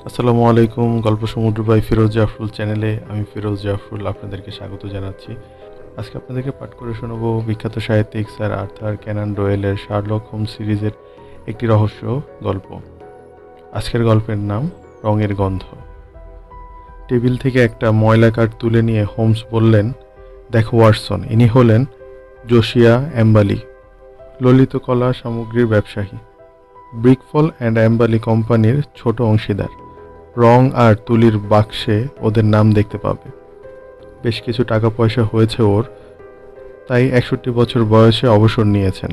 আসসালামু আলাইকুম, গল্প সমুদ্র বাই ফিরোজ জাফরুল চ্যানেলে আমি ফিরোজ জাফরুল আপনাদেরকে স্বাগত জানাচ্ছি। আজকে আপনাদেরকে পাঠ করে শোনাবো বিখ্যাত সাহিত্যিক স্যার আর্থার ক্যানান ডোয়েলের শার্লক হোম সিরিজের একটি রহস্য গল্প। আজকের গল্পের নাম রঙের গন্ধ। টেবিল থেকে একটা ময়লা কাঠ তুলে নিয়ে হোমস বললেন, দেখো ওয়াটসন, ইনি হলেন জোশিয়া অ্যাম্বালি ললিত কলা সামগ্রীর ব্যবসায়ী। ব্রিকফল অ্যান্ড অ্যাম্বালি কোম্পানির ছোট অংশীদার। রং আর তুলির বাক্সে ওদের নাম দেখতে পাবে। বেশ কিছু টাকা পয়সা হয়েছে ওর, তাই একষট্টি বছর বয়সে অবসর নিয়েছেন।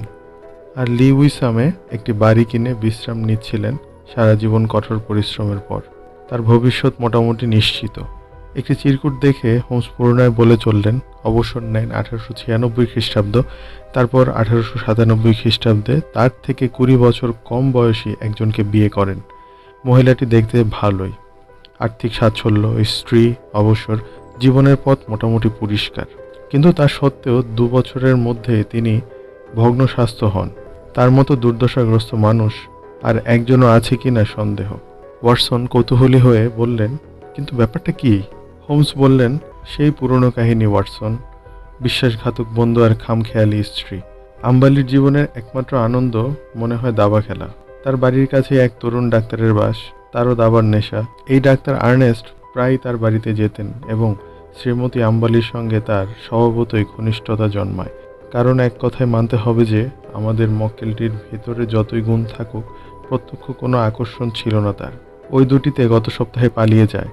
আর লি উইসামে একটি বাড়ি কিনে বিশ্রাম নিচ্ছিলেন সারা জীবন কঠোর পরিশ্রমের পর। তার ভবিষ্যৎ মোটামুটি নিশ্চিত। একটি চিরকুট দেখে হোমস পুরনায় বলে চললেন, অবসর নেন আঠারোশো ছিয়ানব্বই খ্রিস্টাব্দ, তারপর আঠারোশো সাতানব্বই খ্রিস্টাব্দে তার থেকে কুড়ি বছর কম বয়সী একজনকে বিয়ে করেন। মহিলাটি দেখতে ভালোই। আর্থিক সাচ্ছল্য, স্ত্রী, অবসর, জীবনের পথ মোটামুটি পরিষ্কার। কিন্তু তা সত্ত্বেও দু বছরের মধ্যে তিনি ভগ্ন স্বাস্থ্য হন। তার মতো দুর্দশাগ্রস্ত মানুষ আর একজনও আছে কিনা সন্দেহ। ওয়াটসন কৌতূহলী হয়ে বললেন, কিন্তু ব্যাপারটা কি? হোমস বললেন, সেই পুরনো কাহিনী, ওয়াটসন। বিশ্বাসঘাতক বন্ধু আর খামখেয়ালি স্ত্রী। আম্বালির জীবনের একমাত্র আনন্দ মনে হয় দাবা খেলা। তার বাড়ির কাছে এক তরুণ ডাক্তারের বাস, তারও দাবার নেশা। এই ডাক্তার আর্নেস্ট প্রায় তার বাড়িতে যেতেন এবং শ্রীমতী আম্বালির সঙ্গে তার স্বভাবতই ঘনিষ্ঠতা জন্মায়। কারণ এক কথায় মানতে হবে যে, আমাদের মক্কেলটির ভেতরে যতই গুণ থাকুক, প্রত্যক্ষ কোনো আকর্ষণ ছিল না তার। ওই দুটিতে গত সপ্তাহে পালিয়ে যায়।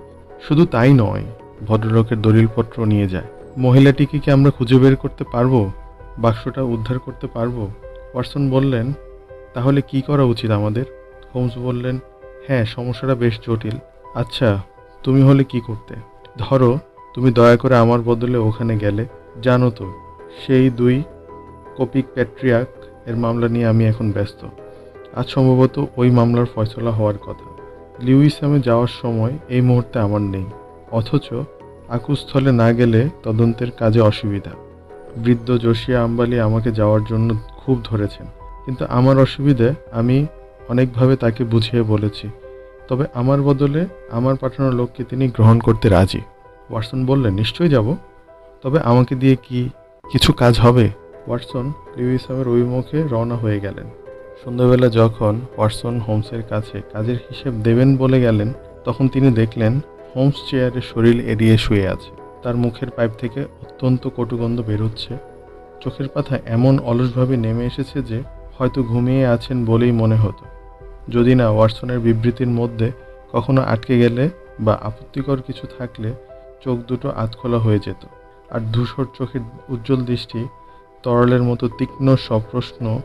শুধু তাই নয়, ভদ্রলোকের দলিলপত্র নিয়ে যায়। মহিলাটিকে কি আমরা খুঁজে বের করতে পারব? বাক্সটা উদ্ধার করতে পারব? ওয়াটসন বললেন তাহলে কি করা উচিত আমাদের? হোমস বললেন হ্যাঁ সমস্যাটা বেশ জটিল। আচ্ছা তুমি হলে কি করতে? ধরো, তুমি দয়া করে আমার বদলে ওখানে গেলে। জানো তো, সেই দুই কপিক প্যাট্রিয়াক এর মামলা নিয়ে আমি এখন ব্যস্ত। আজ সম্ভবত ওই মামলার ফয়সলা হওয়ার কথা। লিউইসামে যাওয়ার সময় এই মুহূর্তে আমার নেই। অথচ আকুস্থলে না গেলে তদন্তের কাজে অসুবিধা। বৃদ্ধ জোশিয়া আম্বালি আমাকে যাওয়ার জন্য খুব ধরেছেন। কিন্তু আমার অসুবিধে আমি অনেকভাবে তাকে বুঝিয়ে বলেছি। তবে আমার বদলে আমার পাঠানো লোককে তিনি গ্রহণ করতে রাজি। ওয়াটসন বললেন, নিশ্চয়ই যাব। তবে আমাকে দিয়ে কি কিছু কাজ হবে? ওয়াটসন লিউইসামের অভিমুখে রওনা হয়ে গেলেন। সন্ধ্যাবেলা যখন ওয়াটসন হোমসের কাছে কাজের হিসেব দেবেন বলে গেলেন, তখন তিনি দেখলেন, হোমস চেয়ারে শরীর এড়িয়ে শুয়ে আছে। তার মুখের পাইপ থেকে অত্যন্ত কটুগন্ধ বেরোচ্ছে। চোখের পাতা এমন অলসভাবে নেমে এসেছে যে হয়তো ঘুমিয়ে আছেন বলেই মনে হতো। যদি না, ওয়াটসনের বিবৃতির মধ্যে কখনো আটকে গেলে বা আপত্তিকর কিছু থাকলে চোখ দুটো আধখোলা হয়ে যেত। আর ধূসর চোখের উজ্জ্বল দৃষ্টি, তরলের মতো তীক্ষ্ণ সপ্রশ্ন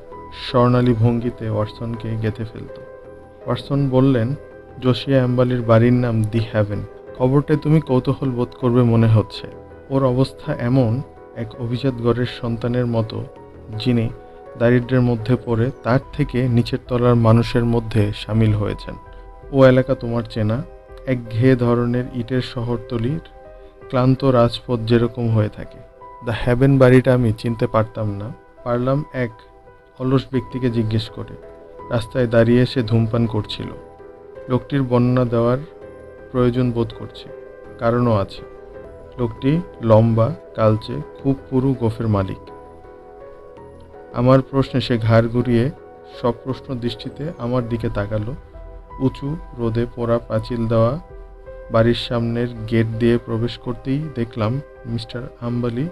স্বর্ণালী ভঙ্গিতে ওয়াটসনকে গেঁথে ফেলত। ওয়াটসন বললেন, জোশিয়া অ্যাম্বালির বাড়ির নাম দি হ্যাভেন। খবরটায় তুমি কৌতূহল বোধ করবে মনে হচ্ছে। ওর অবস্থা এমন এক অভিজাত গড়ের সন্তানের মতো, যিনি দারিদ্র্যের মধ্যে পড়ে তার থেকে নিচের তলার মানুষের মধ্যে সামিল হয়েছেন। ও এলাকা তোমার চেনা, এক ঘেয়ে ধরনের ইটের শহরতলির ক্লান্ত রাজপথ যেরকম হয়ে থাকে। দ্য হ্যাভেন বাড়িটা আমি চিনতে পারতাম না। পারলাম এক অলস ব্যক্তিকে জিজ্ঞেস করে। রাস্তায় দাঁড়িয়ে সে ধূমপান করছিল। লোকটির বর্ণনা দেওয়ার প্রয়োজন বোধ করছি। কারণও আছে। লোকটি লম্বা, কালচে, খুব পুরু গোফের মালিক। আমার প্রশ্নে সে ঘাড় ঘুরিয়ে সপ্রশ্ন দৃষ্টিতে আমার দিকে তাকালো। উঁচু রোদে পোড়া পাঁচিল দেওয়া বাড়ির সামনের গেট দিয়ে প্রবেশ করতেই দেখলাম মিস্টার আম্বালি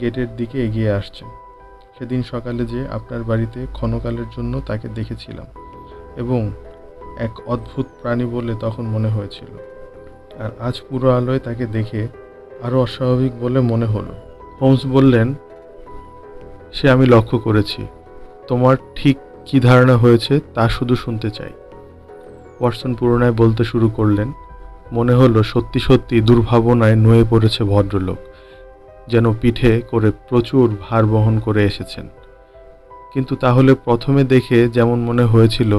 গেটের দিকে এগিয়ে আসছেন। সেদিন সকালে যে আপনার বাড়িতে ক্ষণকালের জন্য তাকে দেখেছিলাম এবং এক অদ্ভুত প্রাণী বলে তখন মনে হয়েছিল। আর আজ পুরো আলোয় তাকে দেখে আরও অস্বাভাবিক বলে মনে হলো। হোমস বললেন সে আমি লক্ষ্য করেছি। তোমার ঠিক কী ধারণা হয়েছে তা শুধু শুনতে চাই। ওয়াটসন পুরনায় বলতে শুরু করলেন, মনে হলো সত্যি সত্যি দুর্ভাবনায় নুয়ে পড়েছে ভদ্রলোক, যেন পিঠে করে প্রচুর ভার বহন করে এসেছেন। কিন্তু তাহলে প্রথমে দেখে যেমন মনে হয়েছিল,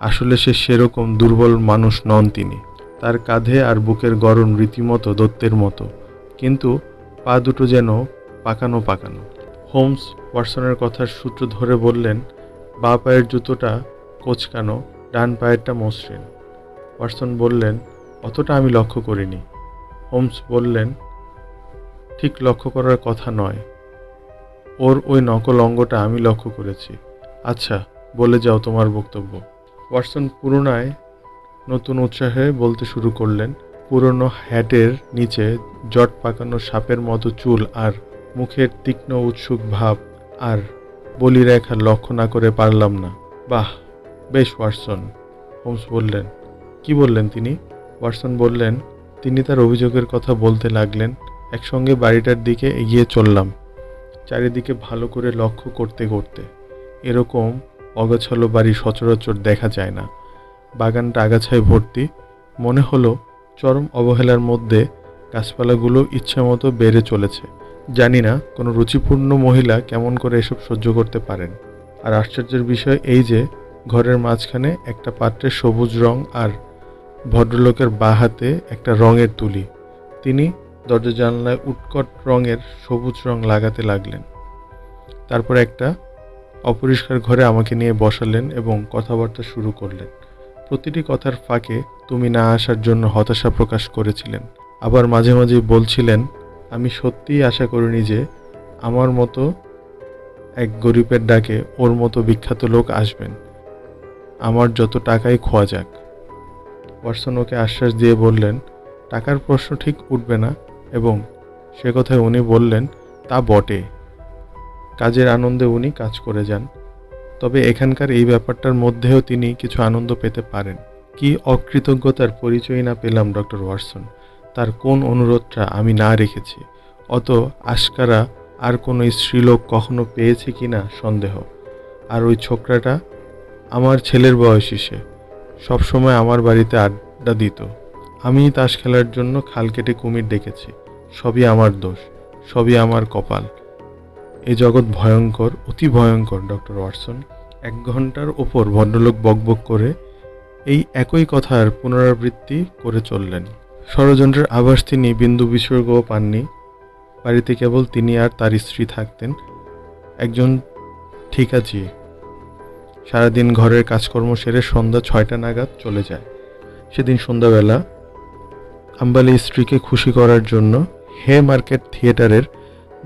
আসলে সে সেরকম দুর্বল মানুষ নন তিনি। তার কাঁধে আর বুকের গরম রীতিমতো দত্তের মতো, কিন্তু পা দুটো যেন পাকানো পাকানো। হোমস ওয়াটসনের কথার সূত্র ধরে বললেন, বা পায়ের জুতোটা কোচকানো, ডান পায়েরটা মসৃণ। ওয়াটসন বললেন, অতটা আমি লক্ষ্য করিনি। হোমস বললেন, ঠিক লক্ষ্য করার কথা নয়। ওর ওই নকল অঙ্গটা আমি লক্ষ্য করেছি। আচ্ছা বলে যাও তোমার বক্তব্য। ওয়াটসন পুরোনায় নতুন উৎসাহে বলতে শুরু করলেন, পুরনো হ্যাটের নিচে জট পাকানো সাপের মতো চুল আর মুখের তীক্ষ্ণ উৎসুক ভাব আর বলিরেখা লক্ষ্য না করে পারলাম না। বাহ, বেশ, ওয়াটসন, হোমস বললেন। কি বললেন তিনি? ওয়াটসন বললেন, তিনি তার অভিযোগের কথা বলতে লাগলেন, একসঙ্গে বাড়িটার দিকে এগিয়ে চললাম, চারিদিকে ভালো করে লক্ষ্য করতে করতে। এরকম অগাছালো বাড়ি সচরাচর দেখা যায় না। বাগানটা আগাছায় ভর্তি। মনে হলো চরম অবহেলার মধ্যে গাছপালাগুলো ইচ্ছামতো বেড়ে চলেছে। জানি না কোনো রুচিপূর্ণ মহিলা কেমন করে এসব সহ্য করতে পারেন। আর আশ্চর্যের বিষয় এই যে, ঘরের মাঝখানে একটা পাত্রে সবুজ রং আর ভদ্রলোকের বাঁ হাতে একটা রঙের তুলি। তিনি দরজা জানলায় উৎকট রঙের সবুজ রং লাগাতে লাগলেন। তারপর একটা অপরিষ্কার ঘরে আমাকে নিয়ে বসালেন এবং কথাবার্তা শুরু করলেন। প্রতিটি কথার ফাঁকে তুমি না আসার জন্য হতাশা প্রকাশ করেছিলেন। আবার মাঝে মাঝে বলছিলেন আমি সত্যিই আশা করিনি যে আমার মতো এক গরিবের ডাকে ওর মতো বিখ্যাত লোক আসবেন। আমার যত টাকাই খোয়া যাক। ওয়াটসন ওকে আশ্বাস দিয়ে বললেন, টাকার প্রশ্ন ঠিক উঠবে না এবং সে কথায় উনি বললেন, তা বটে। কাজের আনন্দে উনি কাজ করে যান। তবে এখানকার এই ব্যাপারটার মধ্যেও তিনি কিছু আনন্দ পেতে পারেন। কি অকৃতজ্ঞতার পরিচয় না পেলাম ডক্টর ওয়াটসন। তার কোন অনুরোধটা আমি না রেখেছি, অত আশকারা আর কোনো স্ত্রীলোক কখনো পেয়েছে কি না সন্দেহ। আর ওই ছোকরাটা? আমার ছেলের বয়সী সে। সবসময় আমার বাড়িতে আড্ডা দিত। আমি তাস খেলার জন্য খাল কেটে কুমির ডেকেছি। সবই আমার দোষ, সবই আমার কপাল। এ জগৎ ভয়ঙ্কর, অতি ভয়ঙ্কর, ডক্টর ওয়াটসন। এক ঘণ্টার ওপর ভদ্রলোক বকবক করে এই একই কথার পুনরাবৃত্তি করে চললেন। ষড়যন্ত্রের আভাস তিনি বিন্দু বিসর্গও পাননি। বাড়িতে কেবল তিনি আর তার স্ত্রী থাকতেন। একজন ঠিকাজি। সারাদিন ঘরের কাজকর্ম সেরে সন্ধ্যা ছয়টা নাগাদ চলে যায়। সেদিন সন্ধ্যাবেলা আম্বালি স্ত্রীকে খুশি করার জন্য হে মার্কেট থিয়েটারের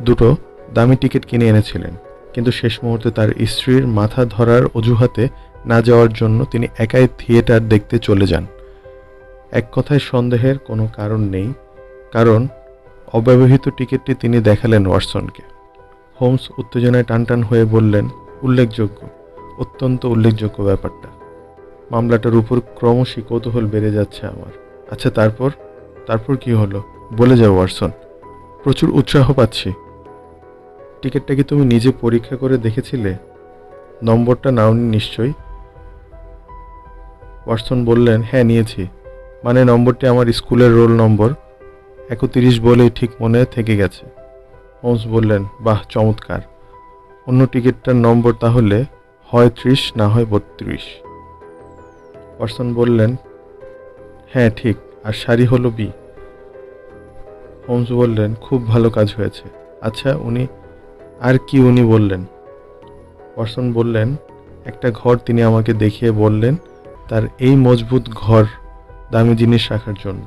দুটো দামি টিকিট কিনে এনেছিলেন। কিন্তু শেষ মুহূর্তে তার স্ত্রীর মাথা ধরার অজুহাতে না যাওয়ার জন্য তিনি একাই থিয়েটার দেখতে চলে যান। এক কথায় সন্দেহের কোনো কারণ নেই, কারণ অব্যবহৃত টিকিটটি তিনি দেখালেন ওয়াটসনকে। হোমস উত্তেজনায় টানটান হয়ে বললেন, উল্লেখযোগ্য, অত্যন্ত উল্লেখযোগ্য ব্যাপারটা। মামলাটার উপর ক্রমশই কৌতূহল বেড়ে যাচ্ছে আমার। আচ্ছা তারপর? তারপর কি হলো? বলে যাও ওয়াটসন। প্রচুর উৎসাহ পাচ্ছি। টিকিটটা কি তুমি নিজে পরীক্ষা করে দেখেছিলে? নম্বরটা নাওনি নিশ্চয়ই? ওয়াটসন বললেন হ্যাঁ নিয়েছি। মানে নম্বরটি আমার স্কুলের রোল নম্বর। একত্রিশ বলেই ঠিক মনে থেকে গেছে। হোমস বললেন, বাহ, চমৎকার। অন্য টিকিটটার নম্বর তাহলে হয় ত্রিশ, না হয় বত্রিশ। পার্সন বললেন হ্যাঁ ঠিক, আর শাড়ি হলো বি। হোমস বললেন, খুব ভালো কাজ হয়েছে। আচ্ছা উনি, আর কি উনি বললেন? ওয়াটসন বললেন, একটা ঘর তিনি আমাকে দেখিয়ে বললেন, তার এই মজবুত ঘর দামি জিনিস রাখার জন্য।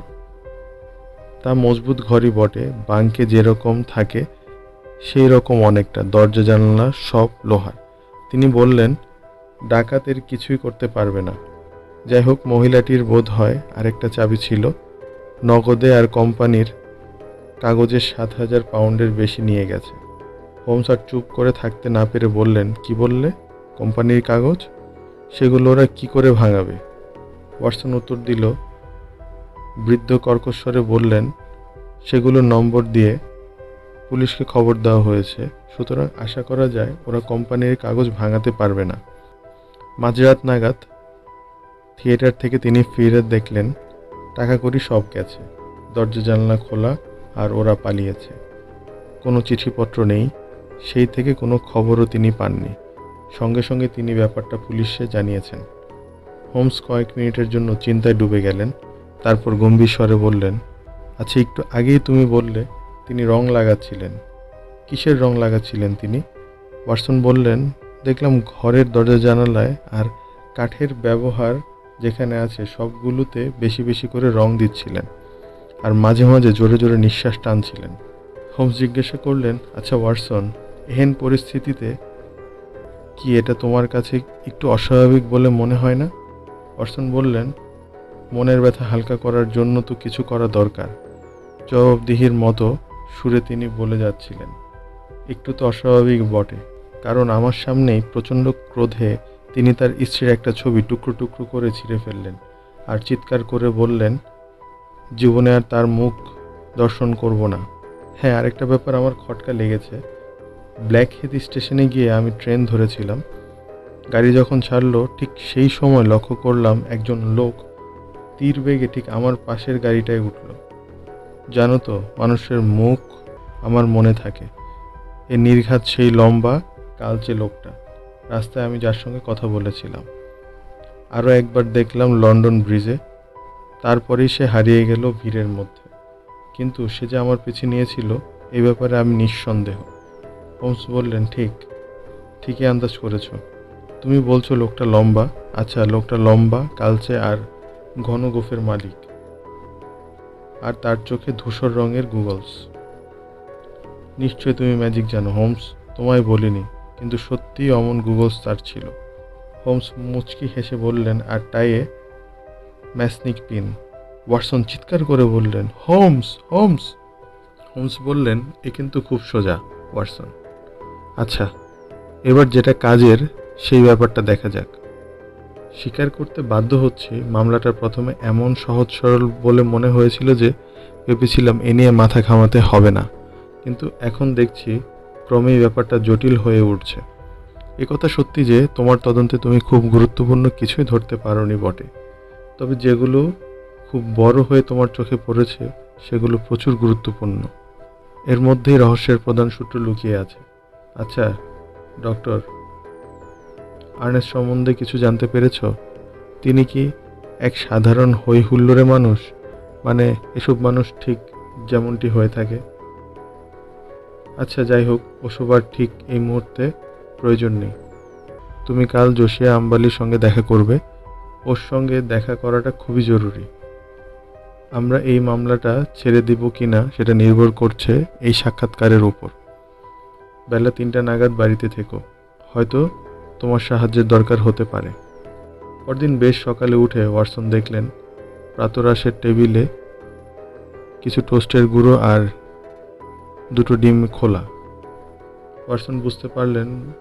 তা মজবুত ঘরই বটে, বাঙ্কে যেরকম থাকে সেই রকম অনেকটা, দরজা, জানলা সব লোহার। তিনি বললেন, ডাকাতের কিছুই করতে পারবে না। যাই হোক, মহিলাটির বোধ হয় আরেকটা চাবি ছিল। নগদে আর কোম্পানির কাগজে সাত হাজার পাউন্ডের বেশি নিয়ে গেছে। হোমস আর চুপ করে থাকতে না পেরে বললেন, কি বললে? কোম্পানির কাগজ? সেগুলো ওরা কি করে ভাঙাবে? ওয়াটসন উত্তর দিল বৃদ্ধ কর্কশ্বরে বললেন, সেগুলো নম্বর দিয়ে পুলিশকে খবর দেওয়া হয়েছে। সুতরাং আশা করা যায় ওরা কোম্পানির কাগজ ভাঙাতে পারবে না। মাঝরাত নাগাদ থিয়েটার থেকে তিনি ফিরে দেখলেন টাকা করি সব গেছে। দরজা জানলা খোলা আর ওরা পালিয়েছে। কোনো চিঠিপত্র নেই, সেই থেকে কোনো খবরও তিনি পাননি। সঙ্গে সঙ্গে তিনি ব্যাপারটা পুলিশে জানিয়েছেন। হোমস কয়েক মিনিটের জন্য চিন্তায় ডুবে গেলেন। তারপর গম্ভীর স্বরে বললেন আচ্ছা একটু আগেই তুমি বললে তিনি রং লাগাচ্ছিলেন। কিসের রং লাগাচ্ছিলেন তিনি? ওয়াটসন বললেন, দেখলাম ঘরের দরজা জানালায় আর কাঠের ব্যবহার যেখানে আছে সবগুলোতে বেশি বেশি করে রং দিচ্ছিলেন আর মাঝে মাঝে জোরে জোরে নিঃশ্বাস টানছিলেন। হোমস জিজ্ঞাসা করলেন আচ্ছা ওয়াটসন, এহেন পরিস্থিতিতে কি এটা তোমার কাছে একটু অস্বাভাবিক বলে মনে হয় না? ওয়াটসন বললেন মনের ব্যথা হালকা করার জন্য তো কিছু করা দরকার। জবাবদিহির মতো সুরে তিনি বলে যাচ্ছিলেন, একটু তো অস্বাভাবিক বটে, কারণ আমার সামনেই প্রচণ্ড ক্রোধে তিনি তার স্ত্রীর একটা ছবি টুকরো টুকরো করে ছিঁড়ে ফেললেন আর চিৎকার করে বললেন, জীবনে আর তার মুখ দর্শন করব না। হ্যাঁ আরেকটা ব্যাপার আমার খটকা লেগেছে। ব্ল্যাক হেথ স্টেশনে গিয়ে আমি ট্রেন ধরেছিলাম। গাড়ি যখন ছাড়লো, ঠিক সেই সময় লক্ষ্য করলাম একজন লোক তীর বেগে ঠিক আমার পাশের গাড়িটায় উঠল। জানো তো, মানুষের মুখ আমার মনে থাকে। এ নির্ঘাত সেই লম্বা, কালচে লোকটা। রাস্তায় আমি যার সঙ্গে কথা বলেছিলাম। আরও একবার দেখলাম লন্ডন ব্রিজে। তারপরেই সে হারিয়ে গেল ভিড়ের মধ্যে। কিন্তু সে যে আমার পিছে নিয়েছিল এই ব্যাপারে আমি নিঃসন্দেহ। হোমস বললেন, ঠিক, ঠিকই আন্দাজ করেছ। তুমি বলছো লোকটা লম্বা। আচ্ছা লোকটা লম্বা, কালচে আর ঘন গোফের মালিক। আর তার চোখে ধূসর রঙের গুগলস। নিশ্চয় তুমি ম্যাজিক জানো, হোমস, তোমায় বলিনি, কিন্তু সত্যিই অমন গুগলস তার ছিল। হোমস মুচকি হেসে বললেন, আর টাইয়ে ম্যাসনিক পিন। ওয়াটসন চিৎকার করে বললেন, হোমস হোমস! হোমস বললেন, এ কিন্তু খুব সোজা, ওয়াটসন। আচ্ছা এবার যেটা কাজের, সেই ব্যাপারটা দেখা যাক। স্বীকার করতে বাধ্য হচ্ছি মামলাটা প্রথমে এমন সহজ সরল বলে মনে হয়েছিল যে ভেবেছিলাম এ নিয়ে মাথা ঘামাতে হবে না। কিন্তু এখন দেখছি ক্রমেই ব্যাপারটা জটিল হয়ে উঠছে। কথা সত্যি যে তোমার তদন্তে তুমি খুব গুরুত্বপূর্ণ কিছুই ধরতে পারোনি বটে। তবে যেগুলো খুব বড় হয়ে তোমার চোখে পড়েছে, সেগুলো প্রচুর গুরুত্বপূর্ণ। এর মধ্যেই রহস্যের প্রধান সূত্র লুকিয়ে আছে। আচ্ছা ডক্টর আর্নেস সম্বন্ধে কিছু জানতে পেরেছ? তিনি কি এক সাধারণ হই হুল্লোড়ে মানুষ? মানে এসব মানুষ ঠিক যেমনটি হয়ে থাকে। আচ্ছা যাই হোক, ওসব আর ঠিক এই মুহূর্তে প্রয়োজন নেই। তুমি কাল জোশিয়া আম্বালির সঙ্গে দেখা করবে। ওর সঙ্গে দেখা করাটা খুবই জরুরি। আমরা এই মামলাটা ছেড়ে দিব কি না সেটা নির্ভর করছে এই সাক্ষাৎকারের ওপর। বেলা তিনটা নাগাদ বাড়িতে থেকো। হয়তো তোমার সাহায্যের দরকার হতে পারে। পরদিন বেশ সকালে উঠে ওয়াটসন দেখলেন, প্রাতরাশের টেবিলে কিছু টোস্টের গুঁড়ো আর দুটো ডিম খোলা। ওয়াটসন বুঝতে পারলেন,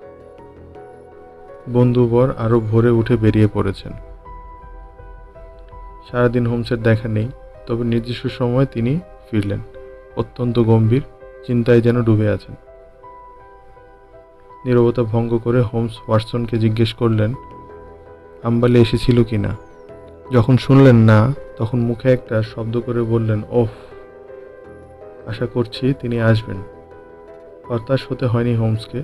বন্ধুবর আরও ভোরে উঠে বেরিয়ে পড়েছেন। সারাদিন হোমসের দেখা নেই, তবে নির্দিষ্ট সময় তিনি ফিরলেন। অত্যন্ত গম্ভীর, চিন্তায় যেন ডুবে আছেন। নীরবতা ভঙ্গ করে হোমস ওয়াটসনকে জিজ্ঞেস করলেন, আম্বালি এসেছিল কি না? যখন শুনলেন না, তখন মুখে একটা শব্দ করে বললেন, ওফ, আশা করছি তিনি আসবেন। হতাশ হতে হয়নি হোমসকে,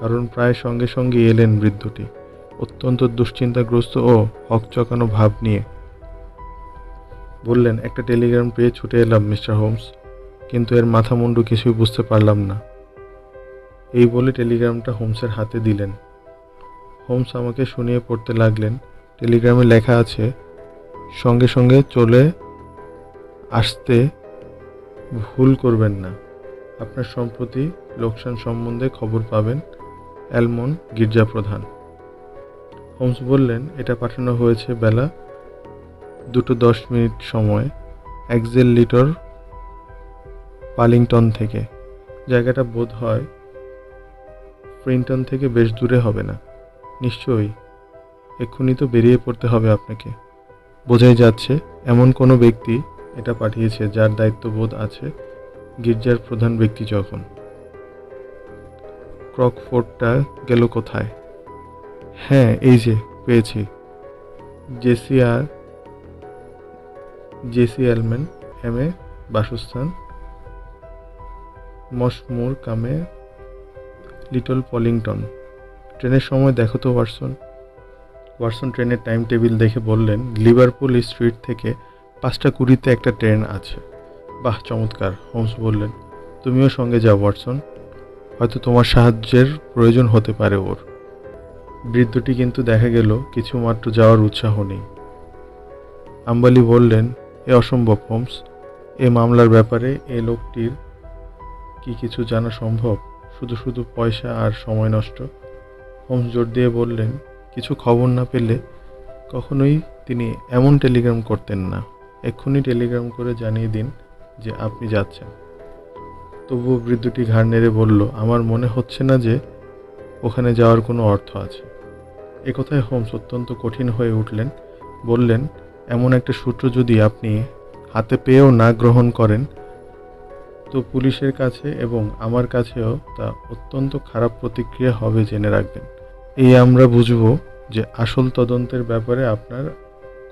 কারণ প্রায় সঙ্গে সঙ্গে এলেন বৃদ্ধটি, অত্যন্ত দুশ্চিন্তাগ্রস্ত ও হকচকানো ভাব নিয়ে। বললেন, একটা টেলিগ্রাম পেয়ে ছুটে এলাম, মিস্টার হোমস, কিন্তু এর মাথা মুন্ডু কিছুই বুঝতে পারলাম না। এই বলে টেলিগ্রামটা হোমসের হাতে দিলেন। হোমস আমাকে শুনিয়ে পড়তে লাগলেন। টেলিগ্রামে লেখা আছে, সঙ্গে সঙ্গে চলে আসতে ভুল করবেন না। আপনার সম্প্রতি লোকসান সম্বন্ধে খবর পাবেন অ্যালমন গির্জা প্রধান হোমস বললেন, এটা পাঠানো হয়েছে বেলা দুটো দশ মিনিট সময় একজেল লিটর পালিংটন থেকে। জায়গাটা বোধ হয় প্রিন্টন থেকে বেশ দূরে হবে না। নিশ্চয়ই। এক্ষুনি তো বেরিয়ে পড়তে হবে আপনাকে। বোঝাই যাচ্ছে, এমন কোনো ব্যক্তি এটা পাঠিয়েছে যার দায়িত্ববোধ আছে গির্জার প্রধান ব্যক্তি যখন। ক্রকফোর্ডটা গেল কোথায়? হ্যাঁ এই যে, পেয়েছি। J C R J C Elman M A, বাসস্থান, মশমুর কামে লিটল পলিংটন। ট্রেনের সময় দেখো তো ওয়াটসন। ওয়াটসন ট্রেনের টাইম টেবিল দেখে বললেন, লিভারপুল স্ট্রিট থেকে পাঁচটা কুড়িতে একটা ট্রেন আছে। বাহ, চমৎকার, হোমস বললেন। তুমিও সঙ্গে যাও, ওয়াটসন। হয়তো তোমার সাহায্যের প্রয়োজন হতে পারে ওর। বৃদ্ধটি কিন্তু দেখা গেল কিছুমাত্র যাওয়ার উৎসাহ নেই। আম্বালি বললেন, এ অসম্ভব, হোমস। এ মামলার ব্যাপারে এ লোকটির কি কিছু জানা সম্ভব? শুধু শুধু পয়সা আর সময় নষ্ট। হোমস জোর দিয়ে বললেন, কিছু খবর না পেলে কখনোই তিনি এমন টেলিগ্রাম করতেন না। এক্ষুনি টেলিগ্রাম করে জানিয়ে দিন যে আপনি যাচ্ছেন। তবুও বৃদ্ধটি ঘাড় নেড়ে বলল, আমার মনে হচ্ছে না যে ওখানে যাওয়ার কোনো অর্থ আছে। একথায় হোমস অত্যন্ত কঠিন হয়ে উঠলেন, বললেন, এমন একটা সূত্র যদি আপনি হাতে পেয়েও না গ্রহণ করেন তো পুলিশের কাছে এবং আমার কাছেও তা অত্যন্ত খারাপ প্রতিক্রিয়া হবে জেনে রাখবেন। এই আমরা বুঝব যে আসল তদন্তের ব্যাপারে আপনার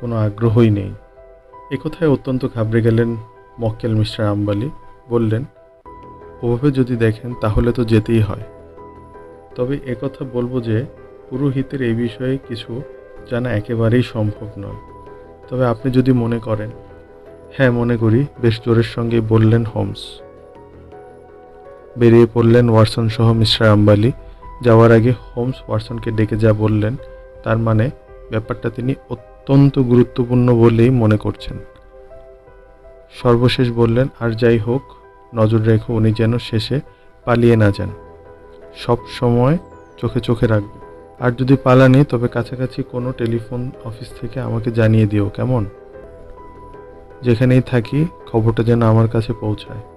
কোনো আগ্রহই নেই। একথায় অত্যন্ত ঘাবড়ে গেলেন মক্কেল মিস্টার আম্বালি। বললেন, ওভাবে যদি দেখেন তাহলে তো যেতেই হয়। তবে একথা বলব যে পুরোহিতের এই বিষয়ে কিছু জানা একেবারেই সম্ভব নয়। তবে আপনি যদি মনে করেন হ্যাঁ মনে করি। বেশ জোরের সঙ্গে বললেন হোমস। বেরিয়ে পড়লেন ওয়াটসন সহ মিস্টার আম্বালি। যাওয়ার আগে হোমস ওয়াটসনকে ডেকে যা বললেন, তার মানে ব্যাপারটা তিনি অত্যন্ত গুরুত্বপূর্ণ বলেই মনে করছেন। সর্বশেষ বললেন, আর যাই হোক, নজর রেখো উনি যেন শেষে পালিয়ে না যান। সব সময় চোখে চোখে রাখবে। আর যদি পালানি, তবে কাছাকাছি কোনো টেলিফোন অফিস থেকে আমাকে জানিয়ে দিও, কেমন? যেখানেই থাকি, খবরটা যেন আমার কাছে পৌঁছায়।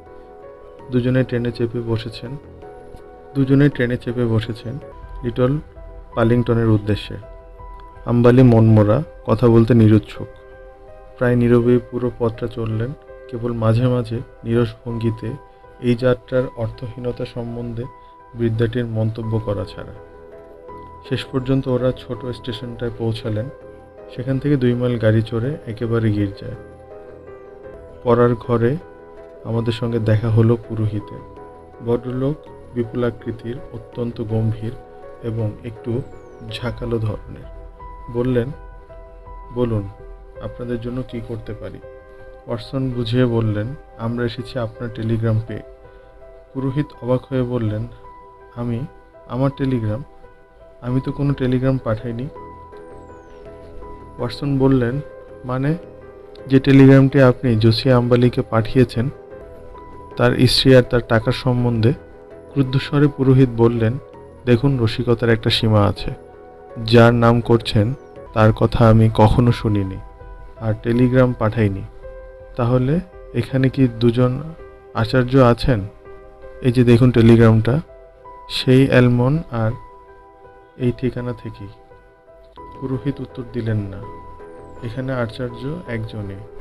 দুজনে ট্রেনে চেপে বসেছেন। দুজনে ট্রেনে চেপে বসেছেন লিটল পালিংটনের উদ্দেশ্যে। আম্বালি মনমোরা, কথা বলতে নিরুৎসুক। প্রায় নীরবে পুরো পথটা চললেন, কেবল মাঝে মাঝে নিরস ভঙ্গিতে এই যাত্রার অর্থহীনতা সম্বন্ধে বৃদ্ধাটির মন্তব্য করা ছাড়া। শেষ পর্যন্ত ওরা ছোট স্টেশনটায় পৌঁছালেন, সেখান থেকে দুই মাইল গাড়ি চড়ে একেবারে গির্জায়। পড়ার ঘরে আমাদের সঙ্গে দেখা হলো পুরোহিতে ভদ্রলোক বিপুলাকৃতির অত্যন্ত গম্ভীর এবং একটু ঝাঁকালো ধরনের। বললেন, বলুন, আপনাদের জন্য কি করতে পারি? ওয়াটসন বুঝিয়ে বললেন, আমরা এসেছি আপনার টেলিগ্রাম পেয়ে। পুরোহিত অবাক হয়ে বললেন, আমি, আমার টেলিগ্রাম? আমি তো কোনো টেলিগ্রাম পাঠাইনি। ওয়াটসন বললেন মানে যে টেলিগ্রামটি আপনি জোসিয়া আম্বালিকে পাঠিয়েছেন তার স্ত্রী আর তার টাকার সম্বন্ধে ক্রুদ্ধস্বরে পুরোহিত বললেন, দেখুন, রসিকতার একটা সীমা আছে। যার নাম করছেন, তার কথা আমি কখনো শুনিনি আর টেলিগ্রাম পাঠাইনি। তাহলে এখানে কি দুজন আচার্য আছেন? এই যে দেখুন টেলিগ্রামটা, সেই অ্যালমন আর এই ঠিকানা থেকেই। পুরোহিত উত্তর দিলেন না। এখানে আচার্য একজনই।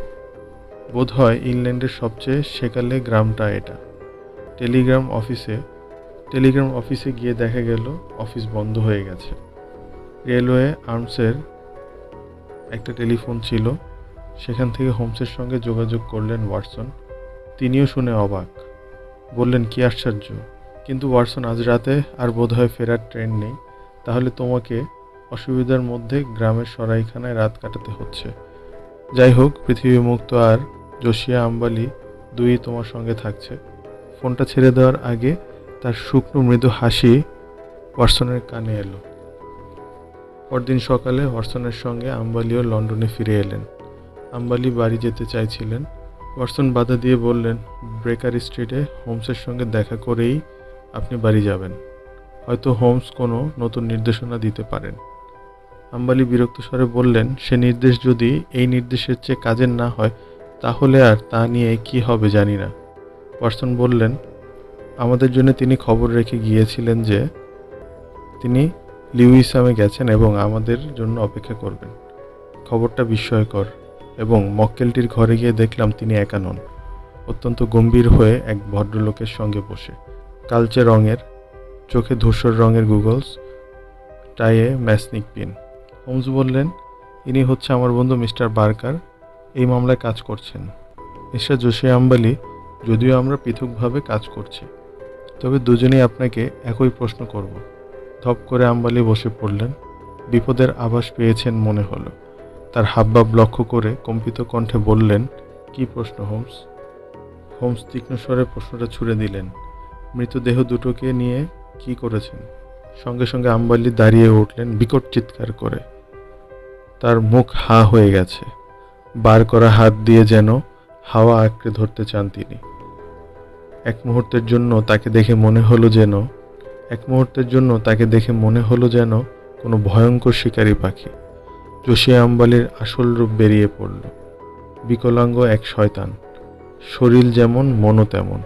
বোধহয় ইংল্যান্ডের সবচেয়ে সেকালে গ্রামটা এটা। টেলিগ্রাম অফিসে টেলিগ্রাম অফিসে গিয়ে দেখা গেল, অফিস বন্ধ হয়ে গেছে। রেলওয়ে আর্মসের একটা টেলিফোন ছিল। সেখান থেকে হোমসের সঙ্গে যোগাযোগ করলেন ওয়াটসন। তিনিও শুনে অবাক। বললেন, কি আশ্চর্য! কিন্তু ওয়াটসন, আজ রাতে আর বোধহয় ফেরার ট্রেন নেই। তাহলে তোমাকে অসুবিধার মধ্যে গ্রামের সরাইখানায় রাত কাটাতে হচ্ছে। যাই হোক পৃথিবী মুক্ত আর জোশিয়া আম্বালি দুই তোমার সঙ্গে থাকছে। ফোনটা ছেড়ে দেওয়ার আগে তার শুকনো মৃদু হাসি ওয়াটসনের কানে এলো। পরদিন সকালে ওয়াটসনের সঙ্গে আম্বালিও লন্ডনে ফিরে এলেন। আম্বালি বাড়ি যেতে চাইছিলেন। ওয়াটসন বাধা দিয়ে বললেন, ব্রেকার স্ট্রিটে হোমসের সঙ্গে দেখা করেই আপনি বাড়ি যাবেন। হয়তো হোমস কোনো নতুন নির্দেশনা দিতে পারেন। আম্বালি বিরক্ত স্বরে বললেন, সে নির্দেশ যদি এই নির্দেশের চেয়ে কাজের না হয়, তাহলে আর তা নিয়ে কি হবে জানি না। ওয়াটসন বললেন, আমাদের জন্য তিনি খবর রেখে গিয়েছিলেন যে তিনি লিউইসামে গেছেন এবং আমাদের জন্য অপেক্ষা করবেন। খবরটা বিস্ময়কর এবং মক্কেলটির ঘরে গিয়ে দেখলাম তিনি একা নন। অত্যন্ত গম্ভীর হয়ে এক ভদ্রলোকের সঙ্গে বসে। কালচে রঙের, চোখে ধূসর রঙের গুগলস, টাইয়ে ম্যাসনিক পিন। হোমস বললেন, ইনি হচ্ছে আমার বন্ধু মিস্টার বার্কার। এই মামলায় কাজ করছেন। মিস্টার জোশী আম্বালি, যদিও আমরা পৃথকভাবে কাজ করছি। তবে দুজনেই আপনাকে একই প্রশ্ন করব। ধপ করে আম্বালি বসে পড়লেন। বিপদের আভাস পেয়েছেন মনে হলো। তার হাবভাব লক্ষ্য করে কম্পিত কণ্ঠে বললেন, কি প্রশ্ন, হোমস? হোমস তীক্ষ্ণ স্বরে প্রশ্নটা ছুড়ে দিলেন, মৃতদেহ দুটোকে নিয়ে কি করেছেন? সঙ্গে সঙ্গে আম্বালি দাঁড়িয়ে উঠলেন বিকট চিৎকার করে। তার মুখ হা হয়ে গেছে। বার করা হাত দিয়ে যেন হাওয়া আঁকড়ে ধরতে চান তিনি। এক মুহূর্তের জন্য তাকে দেখে মনে হলো যেন, এক মুহূর্তের জন্য তাকে দেখে মনে হলো যেন কোনো ভয়ঙ্কর শিকারী পাখি। জোশিয়া আম্বালির আসল রূপ বেরিয়ে পড়ল। বিকলাঙ্গ এক শয়তান। শরীর যেমন, মনও তেমন।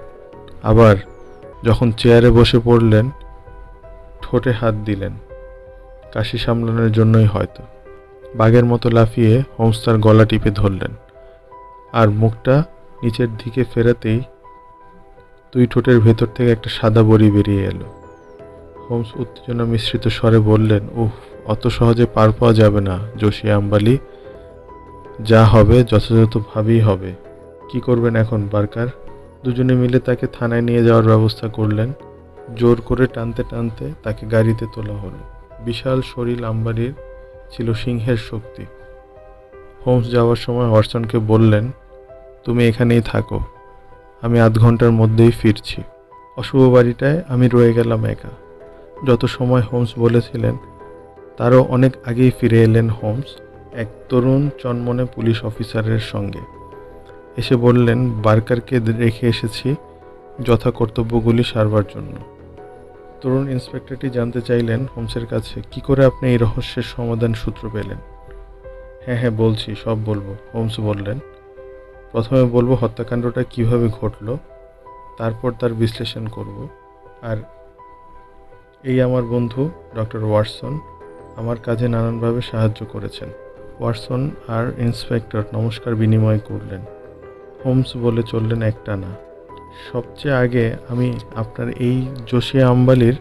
আবার যখন চেয়ারে বসে পড়লেন, ঠোঁটে হাত দিলেন। কাশি সামলানোর জন্যই হয়তো। বাঘের মতো লাফিয়ে হোমস তার গলা টিপে ধরলেন, আর মুখটা নিচের দিকে ফেরাতেই দুই ঠোঁটের ভেতর থেকে একটা সাদা বড়ি বেরিয়ে এলো। হোমস উত্তেজনা মিশ্রিত স্বরে বললেন, উফ, অত সহজে পার পাওয়া যাবে না, জোশী আম্বালি। যা হবে যথাযথভাবেই হবে। কি করবেন এখন, বার্কার? দুজনে মিলে তাকে থানায় নিয়ে যাওয়ার ব্যবস্থা করলেন। জোর করে টানতে টানতে তাকে গাড়িতে তোলা হলো। বিশাল শরীর আম্বারির ছিল সিংহের শক্তি। হোমস যাওয়ার সময় ওয়াটসনকে বললেন, তুমি এখানেই থাকো। আমি আধ ঘণ্টার মধ্যেই ফিরছি। অশুভ বাড়িটায় আমি রয়ে গেলাম একা। যত সময় হোমস বলেছিলেন, তারও অনেক আগেই ফিরে এলেন হোমস, এক তরুণ চনমনে পুলিশ অফিসারের সঙ্গে। এসে বললেন, বার্কারকে রেখে এসেছি যথা কর্তব্যগুলি সারবার জন্য। তরুণ ইন্সপেক্টরটি জানতে চাইলেন হোমসের কাছে, কি করে আপনি এই রহস্যের সমাধান সূত্র পেলেন? হ্যাঁ হ্যাঁ বলছি, সব বলব, হোমস বললেন। প্রথমে বলব হত্যাকাণ্ডটা কীভাবে ঘটলো, তারপর তার বিশ্লেষণ করব। আর এই আমার বন্ধু, ডক্টর ওয়াটসন, আমার কাজে নানানভাবে সাহায্য করেছেন। ওয়াটসন আর ইন্সপেক্টর নমস্কার বিনিময় করলেন। হোমস বলে চললেন একটা না সবচেয়ে আগে আমি আপনার এই জোশিয়া আম্বালির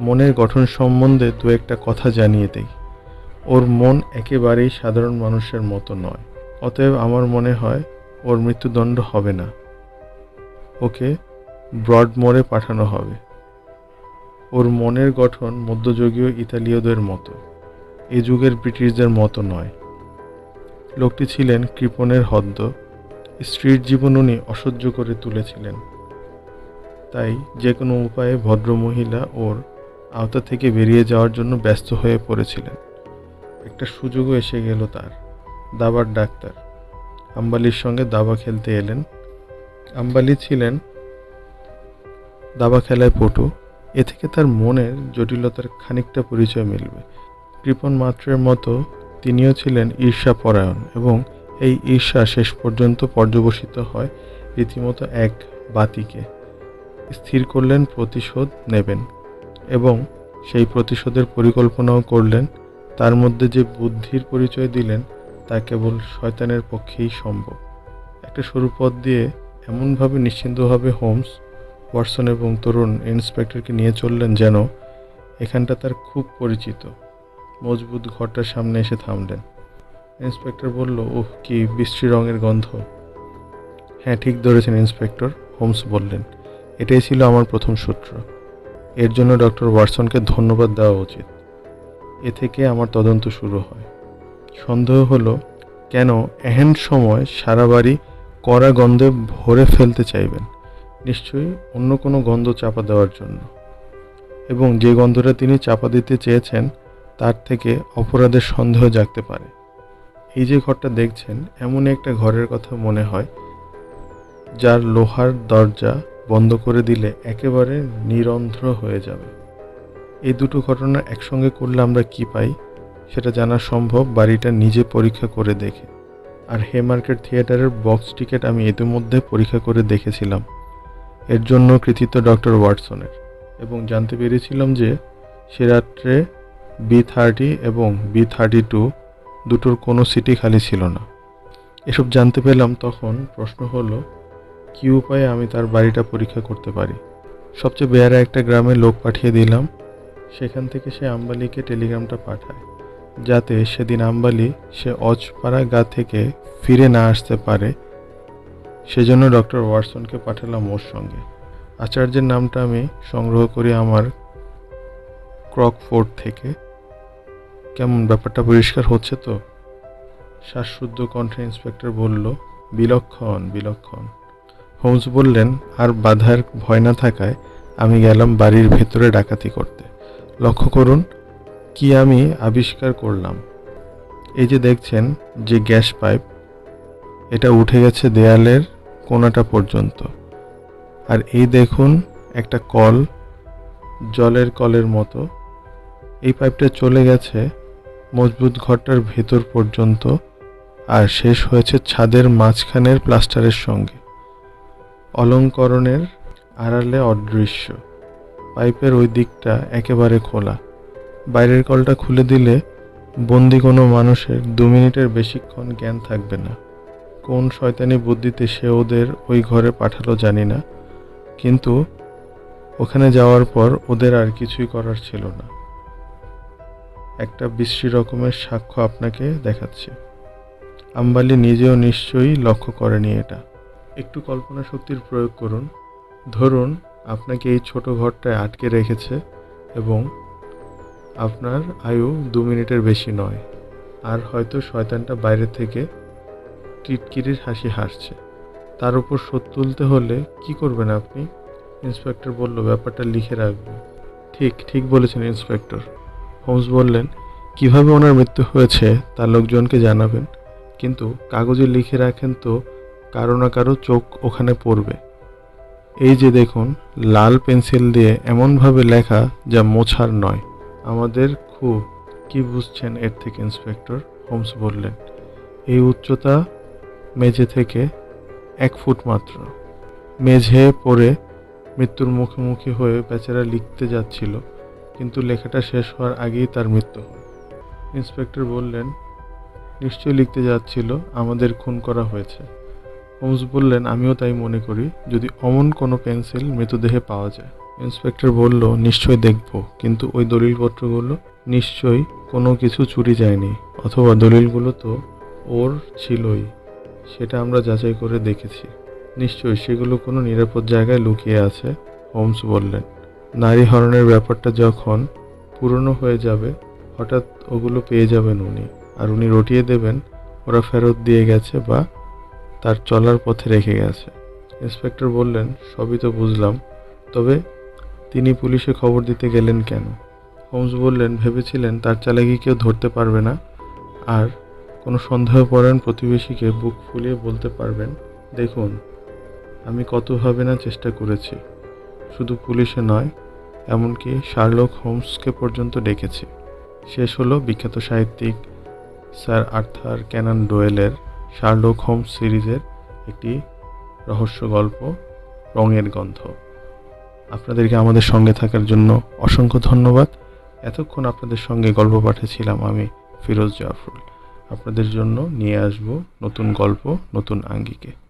মনের গঠন সম্বন্ধে দু একটা কথা জানিয়ে দেই। ওর মন একেবারেই সাধারণ মানুষের মতো নয়। অতএব আমার মনে হয় ওর মৃত্যুদণ্ড হবে না। ওকে ব্রডমোরে পাঠানো হবে। ওর মনের গঠন মধ্যযুগীয় ইতালীয়দের মতো। এ যুগের ব্রিটিশদের মতো নয়। লোকটি ছিলেন কৃপণের হদ্দ। স্ত্রীর জীবন উনি অসহ্য করে তুলেছিলেন। তাই যে কোনো উপায়ে ভদ্রমহিলা ওর আওতা থেকে বেরিয়ে যাওয়ার জন্য ব্যস্ত হয়ে পড়েছিলেন। একটা সুযোগও এসে গেল তার। দাবার ডাক্তার। আম্বালির সঙ্গে দাবা খেলতে এলেন। আম্বালি ছিলেন দাবা খেলায় পটু। এ থেকে তার মনের জটিলতার খানিকটা পরিচয় মিলবে। কৃপণ মাত্রের মতো তিনিও ছিলেন ঈর্ষাপরায়ণ এবং এই ঈর্ষা শেষ পর্যন্ত পর্যবসিত হয় রীতিমতো এক বাতিকে। স্থির করলেন, প্রতিশোধ নেবেন এবং সেই প্রতিশোধের পরিকল্পনাও করলেন। তার মধ্যে যে বুদ্ধির পরিচয় দিলেন, তা কেবল শয়তানের পক্ষেই সম্ভব। একটা সরু পথ দিয়ে এমনভাবে নিশ্চিন্তভাবে হোমস, ওয়াটসন এবং তরুণ ইন্সপেক্টরকে নিয়ে চললেন যেন এখানটা তার খুব পরিচিত। মজবুত ঘরটার সামনে এসে থামলেন। ইন্সপেক্টর বলল ওহ কি বিশ্রী রঙের গন্ধ। হ্যাঁ ঠিক ধরেছেন ইন্সপেক্টর, হোমস বললেন। এটাই ছিল আমার প্রথম সূত্র। এর জন্য ডক্টর ওয়াটসনকে ধন্যবাদ দেওয়া উচিত। এ থেকে আমার তদন্ত শুরু হয়। সন্দেহ হলো, কেন এহেন সময় সারা বাড়ি কড়া গন্ধে ভরে ফেলতে চাইবেন? নিশ্চয়ই অন্য কোনো গন্ধ চাপা দেওয়ার জন্য। এবং যে গন্ধটা তিনি চাপা দিতে চেয়েছেন, তার থেকে অপরাধের সন্দেহ জাগতে পারে। এই যে ঘরটা দেখছেন এমন একটা ঘরের কথা মনে হয়, যার লোহার দরজা বন্ধ করে দিলে একেবারে নিরন্ধ্র হয়ে যাবে। এই দুটো ঘটনা একসঙ্গে করলে আমরা কি পাই, সেটা জানা সম্ভব বাড়িটা নিজে পরীক্ষা করে দেখে। আর হে মার্কেট থিয়েটারের বক্স টিকিট আমি ইতিমধ্যে পরীক্ষা করে দেখেছিলাম। এর জন্য কৃতিত্ব ডক্টর ওয়াটসনের। এবং জানতে পেরেছিলাম যে সে রাত্রে বি থার্টি এবং বি থার্টি টু দুটোর কোনো সিটি খালি ছিল না। এসব জানতে পেলাম তখন প্রশ্ন হলো, কী উপায়ে আমি তার বাড়িটা পরীক্ষা করতে পারি? সবচেয়ে বেয়ারা একটা গ্রামে লোক পাঠিয়ে দিলাম, সেখান থেকে সে আম্বালিকে টেলিগ্রামটা পাঠায়, যাতে সেদিন আম্বালি সে অজপাড়া গা থেকে ফিরে না আসতে পারে। সেজন্য ডক্টর ওয়াটসনকে পাঠালাম ওর সঙ্গে। আচার্যের নামটা আমি সংগ্রহ করি আমার ক্রকফোর্ড থেকে। কেমন ব্যাপারটা পরিষ্কার হচ্ছে তো? শ্বাসশুদ্ধ কণ্ঠে ইন্সপেক্টর বলল, বিলক্ষণ বিলক্ষণ। হোমস বললেন, আর বাধার ভয় না থাকায় আমি গেলাম বাড়ির ভেতরে ডাকাতি করতে। লক্ষ্য করুন, কি আমি আবিষ্কার করলাম। এই যে দেখছেন, যে গ্যাস পাইপ, এটা উঠে গেছে দেয়ালের কোনাটা পর্যন্ত। আর এই দেখুন, একটা কল, জলের কলের মতো। এই পাইপটা চলে গেছে মজবুত ঘরটার ভেতর পর্যন্ত আর শেষ হয়েছে ছাদের মাঝখানের প্লাস্টারের সঙ্গে। অলঙ্করণের আড়ালে অদৃশ্য। পাইপের ওই দিকটা একেবারে খোলা। বাইরের কলটা খুলে দিলে বন্দি কোনো মানুষের দু মিনিটের বেশিক্ষণ জ্ঞান থাকবে না। কোন শয়তানি বুদ্ধিতে সে ওদের ওই ঘরে পাঠালো জানি না, কিন্তু ওখানে যাওয়ার পর ওদের আর কিছুই করার ছিল না। একটা বিশ্রী রকমের সাক্ষ্য আপনাকে দেখাচ্ছে। আম্বালি নিজেও নিশ্চয়ই লক্ষ্য করেনি এটা। একটু কল্পনা শক্তির প্রয়োগ করুন। ধরুন, আপনাকে এই ছোট ঘরটায় আটকে রেখেছে এবং আপনার আয়ু দু মিনিটের বেশি নয়। আর হয়তো শয়তানটা বাইরে থেকে টিটকিরির হাসি হাসছে। তার উপর শোধ তুলতে হলে কি করবেন আপনি? ইন্সপেক্টর বলল, ব্যাপারটা লিখে রাখব। ঠিক ঠিক বলেছেন, ইন্সপেক্টর। হোমস বললেন, কীভাবে ওনার মৃত্যু হয়েছে তা লোকজনকে জানাবেন। কিন্তু কাগজে লিখে রাখেন তো কারও না কারও চোখ ওখানে পড়বে। এই যে দেখুন, লাল পেন্সিল দিয়ে এমনভাবে লেখা যা মোছার নয়। আমাদের খুব কি বুঝছেন এর থেকে, ইন্সপেক্টর? হোমস বললেন, এই উচ্চতা মেঝে থেকে এক ফুট মাত্র। মেঝে পড়ে মৃত্যুর মুখোমুখি হয়ে বেচারা লিখতে যাচ্ছিল। কিন্তু লেখাটা শেষ হওয়ার আগেই তার মৃত্যু হয়। ইন্সপেক্টর বললেন, নিশ্চয়ই লিখতে যাচ্ছিল, আমাদের খুন করা হয়েছে। হোমস বললেন, আমিও তাই মনে করি, যদি অমন কোনো পেন্সিল মৃতদেহে পাওয়া যায়। ইন্সপেক্টর বলল, নিশ্চয়ই দেখব, কিন্তু ওই দলিলপত্রগুলো নিশ্চয়ই কোনো কিছু চুরি যায়নি, অথবা দলিলগুলো তো ওর ছিলই, সেটা আমরা যাচাই করে দেখেছি। নিশ্চয়ই সেগুলো কোনো নিরাপদ জায়গায় লুকিয়ে আছে হোমস বললেন। নারী হরণের ব্যাপারটা যখন পুরনো হয়ে যাবে, হঠাৎ ওগুলো পেয়ে যাবেন উনি। আর উনি রটিয়ে দেবেন, ওরা ফেরত দিয়ে গেছে বা তার চলার পথে রেখে গেছে। ইন্সপেক্টর বললেন, সবই তো বুঝলাম। তবে তিনি পুলিশে খবর দিতে গেলেন কেন? হোমস বললেন, ভেবেছিলেন তার চালাকি কেউ ধরতে পারবে না। আর কোনো সন্দেহ সন্দেহপরায়ণ প্রতিবেশীকে, বুক ফুলিয়ে বলতে পারবেন। দেখুন, আমি কতভাবে না চেষ্টা করেছি। শুধু পুলিশে নয় এমনকি শার্লক হোমসকে পর্যন্ত ডেকেছে। শেষ হলো বিখ্যাত সাহিত্যিক স্যার আর্থার ক্যানান ডোয়েলের শার্লক হোমস সিরিজের একটি রহস্য গল্প, রঙের গন্ধ। আপনাদেরকে আমাদের সঙ্গে থাকার জন্য অসংখ্য ধন্যবাদ। এতক্ষণ আপনাদের সঙ্গে গল্প পাঠেছিলাম আমি ফিরোজ জাফরুল। আপনাদের জন্য নিয়ে আসব নতুন গল্প, নতুন আঙ্গিকে।